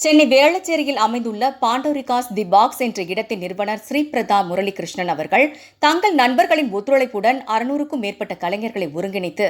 சென்னை வேளச்சேரியில் அமைந்துள்ள பாண்டோரிகாஸ் the box என்ற இடத்தின் நிறுவனர் ஸ்ரீபிரதா முரளிகிருஷ்ணன் அவர்கள் தங்கள் நண்பர்களின் ஒத்துழைப்புடன் அறுநூறுக்கும் மேற்பட்ட கலைஞர்களை ஒருங்கிணைத்து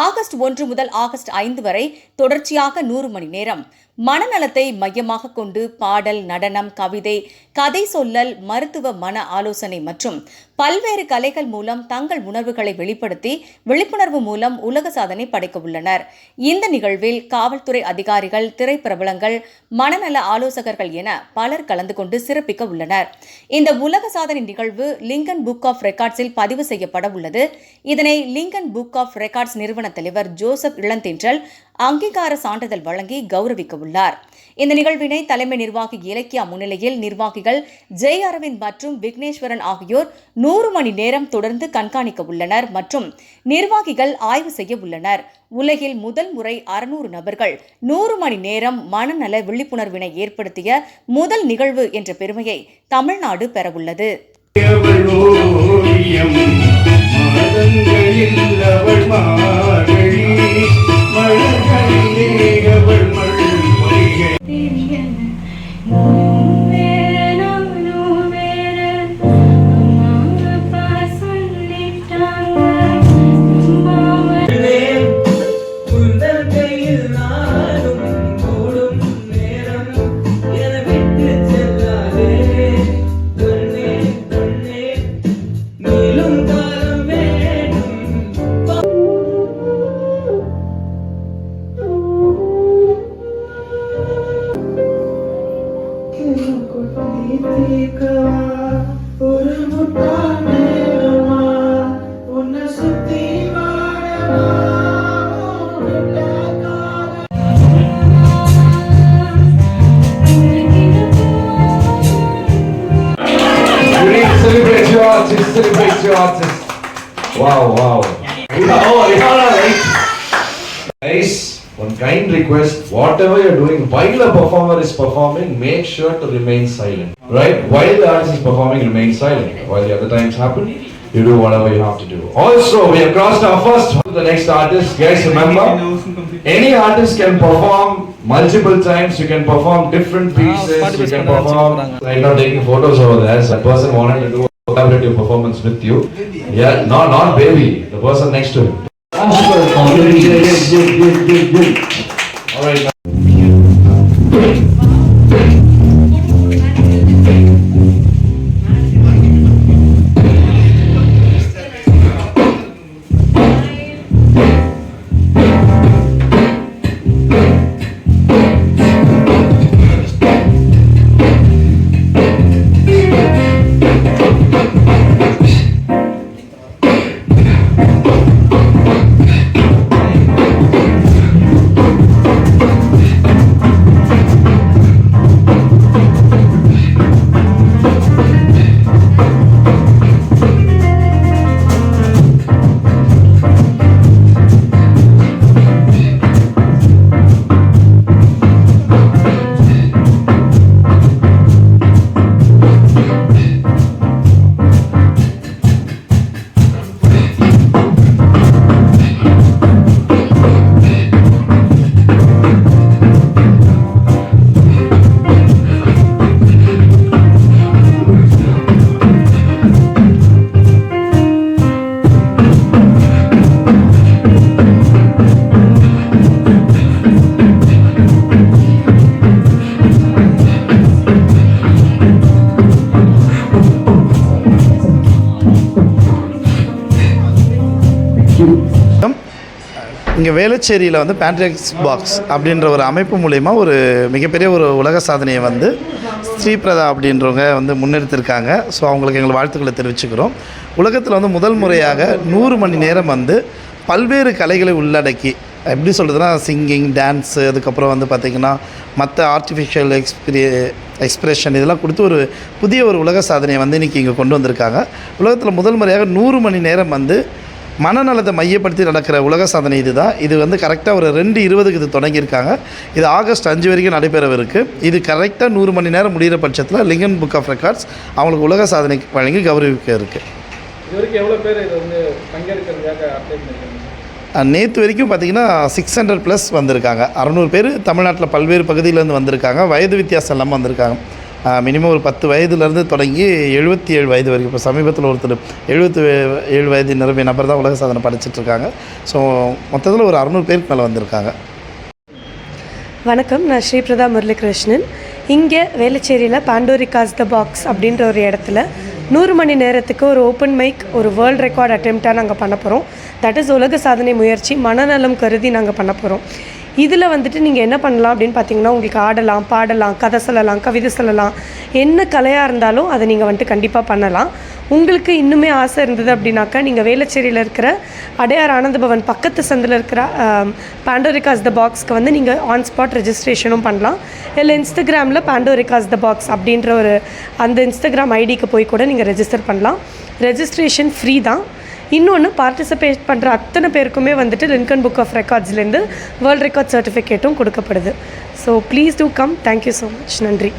ஆகஸ்ட் ஒன்று முதல் ஆகஸ்ட் ஐந்து வரை தொடர்ச்சியாக நூறு மணி நேரம் மனநலத்தை மையமாக கொண்டு பாடல் நடனம் கவிதை கதை சொல்லல் மருத்துவ மன ஆலோசனை மற்றும் பல்வேறு கலைகள் மூலம் தங்கள் உணர்வுகளை வெளிப்படுத்தி விழிப்புணர்வு மூலம் உலக சாதனை படைக்க உள்ளனர். இந்த நிகழ்வில் காவல்துறை அதிகாரிகள் திரைப்பிரபலங்கள் மனநல ஆலோசகர்கள் என பலர் கலந்து கொண்டு சிறப்பிக்க உள்ளனர். இந்த உலக சாதனை நிகழ்வு லிங்கன் புக் ஆஃப் ரெக்கார்ட்ஸில் பதிவு செய்யப்பட உள்ளது. இதனை லிங்கன் புக் ஆஃப் ரெக்கார்ட்ஸ் நிறுவன தலைவர் ஜோசப் இளந்தென்றல் அங்கீகார சான்றிதழ் வழங்கி கௌரவிக்க உள்ளார் இந்த நிகழ்வினை தலைமை நிர்வாகி இலக்கியா முன்னிலையில் நிர்வாகிகள் ஜெய் அரவிந்த் மற்றும் விக்னேஸ்வரன் ஆகியோர் நூறு மணி நேரம் தொடர்ந்து கண்காணிக்க உள்ளனர் மற்றும் நிர்வாகிகள் ஆய்வு செய்ய உள்ளனர் உலகில் முதல் முறை அறுநூறு நபர்கள் நூறு மணி நேரம் மனநல விழிப்புணர்வினை ஏற்படுத்திய முதல் நிகழ்வு என்ற பெருமையை தமிழ்நாடு பெறவுள்ளது. ஒரு முட்டா நேரமா? உன்னை சுத்தி celebrate your artist, celebrate your artist. Wow, wow. Oh, yeah, right. Guys, one kind request, whatever you're doing, while a performer is performing, make sure to remain silent. Right? While the artist is performing, remain silent. While the other times happen, you do whatever you have to do. Also, we have crossed our first to the next artist. Guys, remember, any artist can perform multiple times. You can perform different pieces. You can perform. Right now, taking photos over there. So, the person wanted to do collaborative performance with you. Yeah, not not baby. The person next to him. All right. இங்கே வேளச்சேரியில் வந்து பேண்ட்ரிக்ஸ் box அப்படின்ற ஒரு அமைப்பு மூலயமா ஒரு மிகப்பெரிய ஒரு உலக சாதனையை வந்து ஸ்ரீபிரதா அப்படின்றவங்க வந்து முன்னெடுத்திருக்காங்க. ஸோ அவங்களுக்கு எங்கள் வாழ்த்துக்களை தெரிவிச்சுக்கிறோம். உலகத்தில் வந்து முதல் முறையாக நூறு மணி நேரம் வந்து பல்வேறு கலைகளை உள்ளடக்கி எப்படி சொல்கிறதுனா சிங்கிங் டான்ஸு அதுக்கப்புறம் வந்து பார்த்திங்கன்னா மற்ற ஆர்டிஃபிஷியல் எக்ஸ்பிரி எக்ஸ்பிரஷன் இதெல்லாம் கொடுத்து ஒரு புதிய ஒரு உலக சாதனையை வந்து இன்றைக்கி இங்கே கொண்டு வந்திருக்காங்க. உலகத்தில் முதல் முறையாக நூறு மணி நேரம் வந்து மனநலத்தை மையப்படுத்தி நடக்கிற உலக சாதனை இதுதான். இது வந்து கரெக்டாக ஒரு ரெண்டு இருபதுக்கு இது தொடங்கியிருக்காங்க. இது ஆகஸ்ட் அஞ்சு வரைக்கும் நடைபெறவிருக்கு. இது கரெக்டாக நூறு மணி நேரம் முடிகிற பட்சத்தில் லிங்கன் புக் ஆஃப் ரெக்கார்ட்ஸ் அவங்களுக்கு உலக சாதனை வழங்கி கௌரவிக்க இருக்குது இது இதை நேற்று வரைக்கும் பார்த்தீங்கன்னா சிக்ஸ் ஹண்ட்ரட் ப்ளஸ் வந்திருக்காங்க. அறநூறு பேர் தமிழ்நாட்டில் பல்வேறு பகுதியிலேருந்து வந்திருக்காங்க. வயது வித்தியாசம் இல்லாமல் வந்திருக்காங்க. மினிமம் ஒரு பத்து வயதுலேருந்து தொடங்கி எழுபத்தி ஏழு வயது வரைக்கும். இப்போ சமீபத்தில் ஒருத்தர் எழுபத்தி ஏழு வயது நிரம்பிய நபர் தான் உலக சாதனை படைச்சிட்டு இருக்காங்க ஸோ மொத்தத்தில் ஒரு அறநூறு பேருக்கு மேலே வந்திருக்காங்க. வணக்கம். நான் ஸ்ரீபிரதா முரளிகிருஷ்ணன். இங்கே வேளச்சேரியில் பாண்டோரிகாஸ் த பாக்ஸ் அப்படின்ற ஒரு இடத்துல நூறு மணி நேரத்துக்கு ஒரு ஓப்பன் மைக் ஒரு வேர்ல்ட் ரெக்கார்ட் அட்டெம்ப்டாக நாங்கள் பண்ண போகிறோம் தட் இஸ் உலக சாதனை முயற்சி மனநலம் கருதி நாங்கள் பண்ண போகிறோம் இதில் வந்துட்டு நீங்கள் என்ன பண்ணலாம் அப்படின்னு பார்த்தீங்கன்னா உங்களுக்கு ஆடலாம் பாடலாம் கதை சொல்லலாம் கவிதை சொல்லலாம் என்ன கலையாக இருந்தாலும் அதை நீங்கள் வந்துட்டு கண்டிப்பாக பண்ணலாம். உங்களுக்கு இன்னுமே ஆசை இருந்தது அப்படின்னாக்கா நீங்கள் வேளச்சேரியில் இருக்கிற அடையார் ஆனந்த பவன் பக்கத்து சந்தில் இருக்கிற பாண்டோரிகாஸ் த பாக்ஸ்க்கு வந்து நீங்கள் ஆன் ஸ்பாட் ரெஜிஸ்ட்ரேஷனும் பண்ணலாம். இல்லை இன்ஸ்டாகிராமில் பாண்டோரிகாஸ் த பாக்ஸ் அப்படின்ற ஒரு அந்த இன்ஸ்டாகிராம் ஐடிக்கு போய் கூட நீங்கள் ரெஜிஸ்டர் பண்ணலாம். ரெஜிஸ்ட்ரேஷன் ஃப்ரீ தான். இன்னொன்று பார்ட்டிசிபேட் பண்ணுற அத்தனை பேருக்குமே வந்துட்டு லின்கன் புக் ஆஃப் ரெக்கார்ட்ஸ்லேருந்து வேர்ல்ட் ரெக்கார்ட் சர்டிஃபிகேட்டும் கொடுக்கப்படுது. So please do come thank you so much நன்றி.